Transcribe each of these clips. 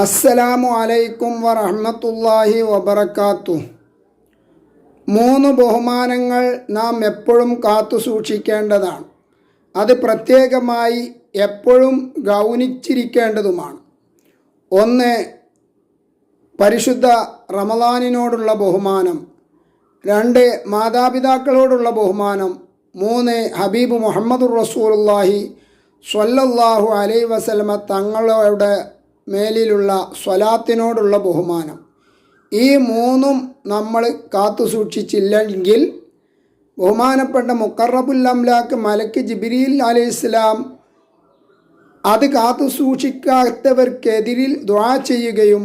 അസ്സലാമു അലൈക്കും വറഹ്മത്തുള്ളാഹി വബർക്കാത്തു മൂന്ന് ബഹുമാനങ്ങൾ നാം എപ്പോഴും കാത്തു സൂക്ഷിക്കേണ്ടതാണ്. അത് പ്രത്യേകമായി എപ്പോഴും ഗൗനിച്ചിരിക്കേണ്ടതുമാണ്. ഒന്ന് പരിശുദ്ധ റമദാനിനോടുള്ള ബഹുമാനം. രണ്ട് മാതാപിതാക്കളോടുള്ള ബഹുമാനം. മൂന്ന് ഹബീബ് മുഹമ്മദുർ റസൂലുള്ളാഹി സ്വല്ലല്ലാഹു അലൈ വസലമ തങ്ങളുടെ മേലിലുള്ള സ്വലാത്തിനോടുള്ള ബഹുമാനം. ഈ മൂന്നും നമ്മൾ കാത്തു സൂക്ഷിച്ചില്ലെങ്കിൽ ബഹുമാനപ്പെട്ട മുക്കറബുൽ അംലാക്ക് മലക്ക് ജിബിരിൽ അലൈഹി ഇസ്ലാം അത് കാത്തു സൂക്ഷിക്കാത്തവർക്കെതിരിൽ ദ്വാ ചെയ്യുകയും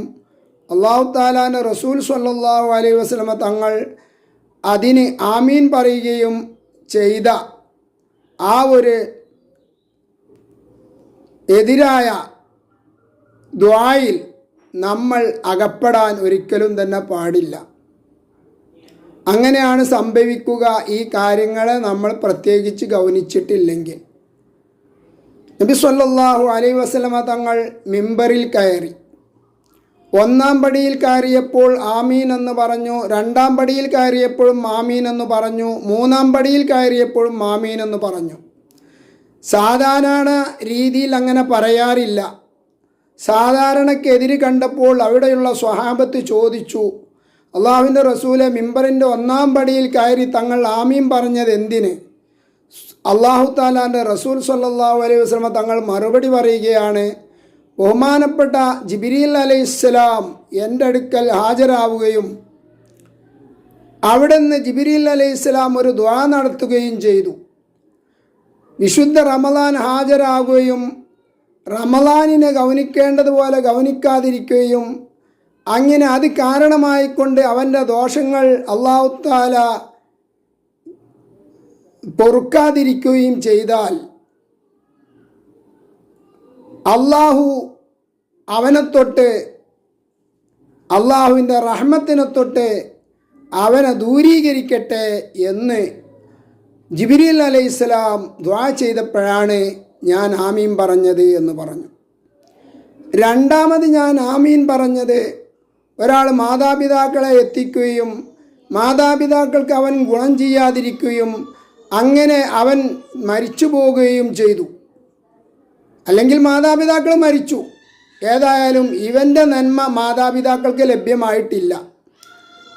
അള്ളാഹു താലാന്റെ റസൂൽ സല്ലാഹു അലൈഹി വസ്ലമ തങ്ങൾ അതിന് ആമീൻ പറയുകയും ചെയ്ത ആ ഒരു എതിരായ ദ്വായിൽ നമ്മൾ അകപ്പെടാൻ ഒരിക്കലും തന്നെ പാടില്ല. അങ്ങനെയാണ് സംഭവിക്കുക ഈ കാര്യങ്ങളെ നമ്മൾ പ്രത്യേകിച്ച് ഗൗനിച്ചിട്ടില്ലെങ്കിൽ. നബി സല്ലല്ലാഹു അലൈഹി വസല്ലമ തങ്ങൾ മിമ്പറിൽ കയറി. ഒന്നാം പടിയിൽ കയറിയപ്പോൾ ആമീൻ എന്ന് പറഞ്ഞു രണ്ടാം പടിയിൽ കയറിയപ്പോഴും ആമീൻ എന്ന് പറഞ്ഞു മൂന്നാം പടിയിൽ കയറിയപ്പോഴും ആമീൻ എന്ന് പറഞ്ഞു. സാധാരണ രീതിയിൽ അങ്ങനെ പറയാറില്ല. സാധാരണക്കെതിര് കണ്ടപ്പോൾ അവിടെയുള്ള സ്വഹാബത്ത് ചോദിച്ചു അള്ളാഹുവിന്റെ റസൂലെ മിമ്പറിന്റെ ഒന്നാം പടിയിൽ കയറി തങ്ങൾ ആമീം പറഞ്ഞത് എന്തിന്? അള്ളാഹു താലാന്റെ റസൂൽ സല്ലാഹു അലൈഹി വസ്ലമ തങ്ങൾ മറുപടി പറയുകയാണ് ബഹുമാനപ്പെട്ട ജിബിരിൽ അലൈഹിസ്സലാം എന്റെ അടുക്കൽ ഹാജരാവുകയും അവിടെ നിന്ന് ജിബിരിൽ അലൈഹിസ്സലാം ഒരു ദ്വാ നടത്തുകയും ചെയ്തു. വിശുദ്ധ റമദാൻ ഹാജരാകുകയും റമദാനിനെ ഗവനിക്കേണ്ടതുപോലെ ഗവനിക്കാതിരിക്കുകയും അങ്ങനെ അത് കാരണമായിക്കൊണ്ട് അവന്റെ ദോഷങ്ങൾ അള്ളാഹുത്താല പൊറുക്കാതിരിക്കുകയും ചെയ്താൽ അള്ളാഹു അവനെ തൊട്ട് അള്ളാഹുവിന്റെ റഹ്മത്തിനെ തൊട്ട് അവനെ ദൂരീകരിക്കട്ടെ എന്ന് ജിബിരിൽ അലൈഹിസ്സലാം ദ്വാ ചെയ്തപ്പോഴാണ് ഞാൻ ആമീൻ പറഞ്ഞത് എന്ന് പറഞ്ഞു. രണ്ടാമത് ഞാൻ ആമീൻ പറഞ്ഞത് ഒരാൾ മാതാപിതാക്കളെ എത്തിക്കുകയും മാതാപിതാക്കൾക്ക് അവൻ ഗുണം ചെയ്യാതിരിക്കുകയും അങ്ങനെ അവൻ മരിച്ചു പോവുകയും ചെയ്തു. അല്ലെങ്കിൽ മാതാപിതാക്കൾ മരിച്ചു. ഏതായാലും ഇവന്റെ നന്മ മാതാപിതാക്കൾക്ക് ലഭ്യമായിട്ടില്ല.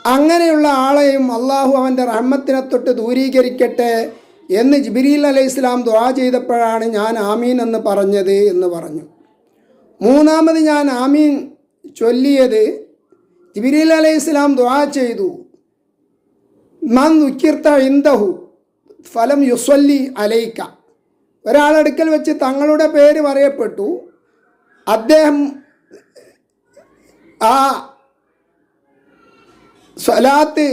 അങ്ങനെയുള്ള ആളെയും അള്ളാഹു അവന്റെ റഹ്മത്തിനെ തൊട്ട് ദൂരീകരിക്കട്ടെ എന്ന് ജിബിരിൽ അലൈഹി ഇസ്ലാം ദ്വാ ചെയ്തപ്പോഴാണ് ഞാൻ ആമീൻ എന്ന് പറഞ്ഞത് എന്ന് പറഞ്ഞു. മൂന്നാമത് ഞാൻ ആമീൻ ചൊല്ലിയത് ജിബിരിൽ അലൈഹി ഇസ്ലാം ദ്വാ ചെയ്തു. മൻ ഇന്ദഹു ഫലം യുസ്വല്ലി അലൈക്ക ഒരാളടുക്കൽ വെച്ച് തങ്ങളുടെ പേര് പറയപ്പെട്ടു. അദ്ദേഹം ആ സ്വലാത്ത്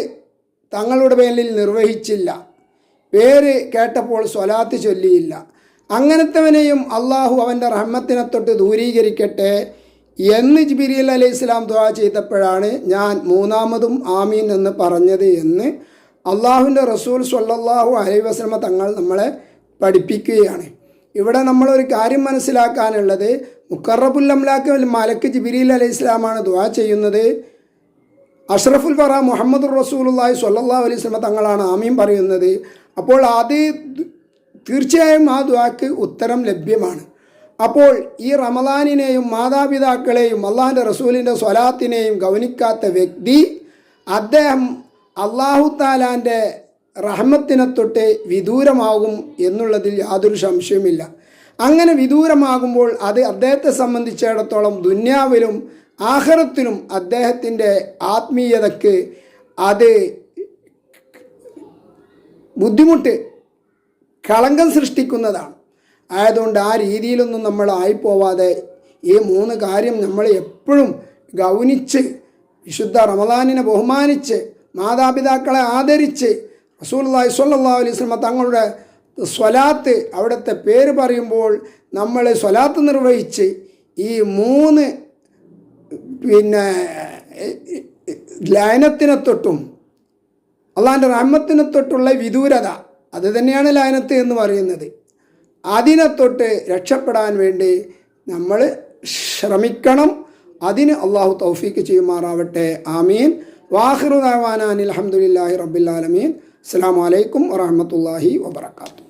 തങ്ങളുടെ പേരിൽ നിർവഹിച്ചില്ല. പേര് കേട്ടപ്പോൾ സ്വലാത്ത് ചൊല്ലിയില്ല. അങ്ങനത്തെവനെയും അള്ളാഹു അവന്റെ റഹ്മത്തിനെ തൊട്ട് ദൂരീകരിക്കട്ടെ എന്ന് ജിബിരിൽ അലൈഹി ഇസ്ലാം ദുവാ ചെയ്തപ്പോഴാണ് ഞാൻ മൂന്നാമതും ആമീൻ എന്ന് പറഞ്ഞത് എന്ന് അള്ളാഹുവിന്റെ റസൂൽ സല്ലല്ലാഹു അലൈഹി വസ്ലമ തങ്ങൾ നമ്മളെ പഠിപ്പിക്കുകയാണ്. ഇവിടെ നമ്മളൊരു കാര്യം മനസ്സിലാക്കാനുള്ളത് മുക്കറബുല്ലംലാക്ക് മലക്ക് ജിബിരിൽ അലൈഹി ഇസ്ലാമാണ് ദുവാ ചെയ്യുന്നത്. അഷ്റഫുൽ ഫറ മുഹമ്മദ് സല്ലാ അലൈഹി വസല്ലം തങ്ങളാണ് ആമീം പറയുന്നത്. അപ്പോൾ അത് തീർച്ചയായും ആ ദ്വാക്ക് ഉത്തരം ലഭ്യമാണ്. അപ്പോൾ ഈ റമദാനിനെയും മാതാപിതാക്കളെയും അള്ളാഹിന്റെ റസൂലിന്റെ സ്വലാത്തിനെയും ഗൗനിക്കാത്ത വ്യക്തി അദ്ദേഹം അള്ളാഹു താലാന്റെ റഹ്മത്തിനെ തൊട്ട് വിദൂരമാകും എന്നുള്ളതിൽ യാതൊരു സംശയവുമില്ല. അങ്ങനെ വിദൂരമാകുമ്പോൾ അത് അദ്ദേഹത്തെ സംബന്ധിച്ചിടത്തോളം ദുന്യാവിലും ആഹ്റത്തിലും അദ്ദേഹത്തിന്റെ ആത്മീയതയ്ക്ക് അത് ബുദ്ധിമുട്ട് കളങ്കം സൃഷ്ടിക്കുന്നതാണ്. ആയതുകൊണ്ട് ആ രീതിയിലൊന്നും നമ്മൾ ആയിപ്പോവാതെ ഈ മൂന്ന് കാര്യം നമ്മൾ എപ്പോഴും ഗൗനിച്ച് വിശുദ്ധ റമദാനിനെ ബഹുമാനിച്ച് മാതാപിതാക്കളെ ആദരിച്ച് സ്വല്ലല്ലാഹു അലൈഹി വസല്ലം തങ്ങളുടെ സ്വലാത്ത് അവിടുത്തെ പേര് പറയുമ്പോൾ നമ്മൾ സ്വലാത്ത് നിർവഹിച്ച് ഈ മൂന്ന് പിന്നെ ലയനത്തിനെ തൊട്ടും അള്ളാഹിന്റെ റഹ്മത്തിനെ തൊട്ടുള്ള വിദൂരത അത് തന്നെയാണ് ലയനത്ത് എന്ന് പറയുന്നത്. അതിനെ തൊട്ട് രക്ഷപ്പെടാൻ വേണ്ടി നമ്മൾ ശ്രമിക്കണം. അതിന് അള്ളാഹു തൗഫീക്ക് ചെയ്യുമാറാവട്ടെ. ആമീൻ. വാഹിറു ദാവാനാൻ അലഹമുല്ലാഹി റബ്ബുലാലമീൻ അസ്സാം വലൈക്കും വാഹമത്തല്ലാഹി വബർക്കാത്തു